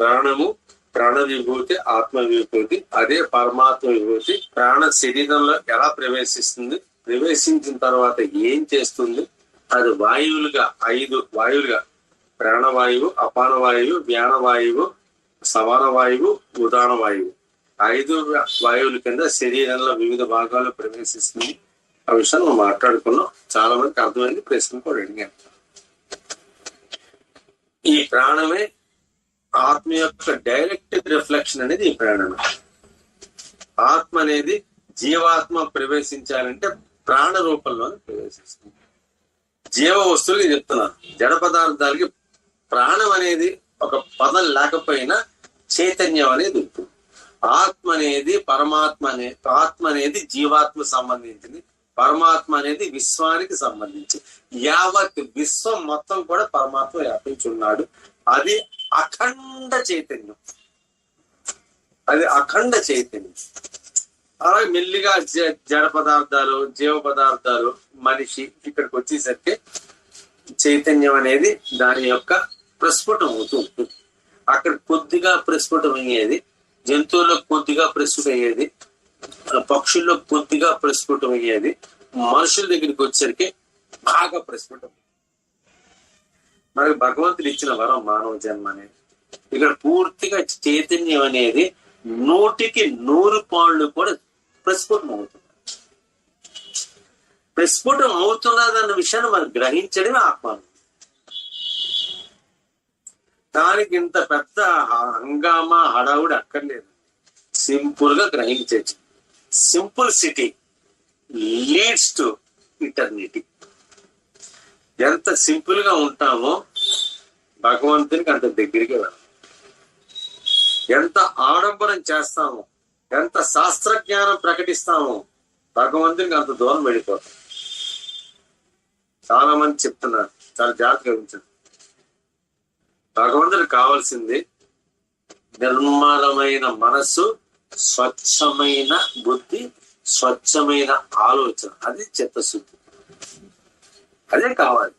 ప్రాణము ప్రాణ విభూతి ఆత్మ విభూతి అదే పరమాత్మ విభూతి. ప్రాణ శరీరంలో ఎలా ప్రవేశిస్తుంది? ప్రవేశించిన తర్వాత ఏం చేస్తుంది? అది వాయువులుగా ఐదు వాయువులుగా. ప్రాణవాయువు అపాన వాయువు వ్యాన వాయువు సమాన వాయువు ఉదాన వాయువు. ఐదు వాయువుల కింద శరీరంలో వివిధ భాగాలు ప్రవేశిస్తుంది ఆ విషయాన్ని మనం మాట్లాడుకున్నాం. చాలా మందికి అర్థమైంది. ప్రశ్న కూడా అడిగాను ఈ ప్రాణమే ఆత్మ యొక్క డైరెక్ట్ రిఫ్లెక్షన్ అనేది ఈ ప్రాణమే. ఆత్మ అనేది జీవాత్మ ప్రవేశించాలంటే ప్రాణ రూపంలోనే ప్రవేశిస్తుంది. జీవ వస్తువులు చెప్తున్నాను. జడ పదార్థాలకి ప్రాణం అనేది ఒక పదం లేకపోయినా చైతన్యం అనేది ఉంటుంది. ఆత్మ అనేది పరమాత్మ అనే ఆత్మ అనేది జీవాత్మ సంబంధించింది. పరమాత్మ అనేది విశ్వానికి సంబంధించి యావత్ విశ్వం మొత్తం కూడా పరమాత్మ వ్యాపించున్నాడు. అది అఖండ చైతన్యం. అది అఖండ చైతన్యం. అలాగే మెల్లిగా జ- జడ పదార్థాలు జీవ పదార్థాలు మనిషి ఇక్కడికి వచ్చేసరికి చైతన్యం అనేది దాని యొక్క ప్రస్ఫుటం అవుతూ ఉంటుంది. అక్కడ కొద్దిగా ప్రస్ఫుటం అయ్యేది జంతువుల్లో కొద్దిగా ప్రస్ఫుటం అయ్యేది పక్షుల్లో కొద్దిగా ప్రస్ఫుటం అయ్యేది మనుషుల దగ్గరికి వచ్చేసరికి బాగా ప్రస్ఫుటం మనకి భగవంతుడు ఇచ్చిన వరం మానవ జన్మ అనేది. ఇక్కడ పూర్తిగా చైతన్యం అనేది నూటికి నూరు పాళ్ళు కూడా ప్రస్ఫుటం అవుతుంది. ప్రస్ఫుటం అవుతున్నదన్న విషయాన్ని మనం గ్రహించడమే ఆత్మానం దానికి ఇంత పెద్ద హంగామా హడావుడి అక్కర్లేదు. సింపుల్గా గ్రహించచ్చు simple city leads to eternity. ఎంత సింపుల్గా ఉంటామో భగవంతునికి అంత దగ్గరికి వెళ్ళాలి. ఎంత ఆడంబరం చేస్తామో ఎంత శాస్త్రజ్ఞానం ప్రకటిస్తామో భగవంతునికి అంత దూరం వెళ్ళిపోతాం. చాలా మంది చెప్తున్నారు చాలా జాగ్రత్తగా ఉంచండి. భగవంతుడికి కావాల్సింది నిర్మలమైన మనస్సు స్వచ్ఛమైన బుద్ధి స్వచ్ఛమైన ఆలోచన. అది చిత్తశుద్ధి. అదే కావాలి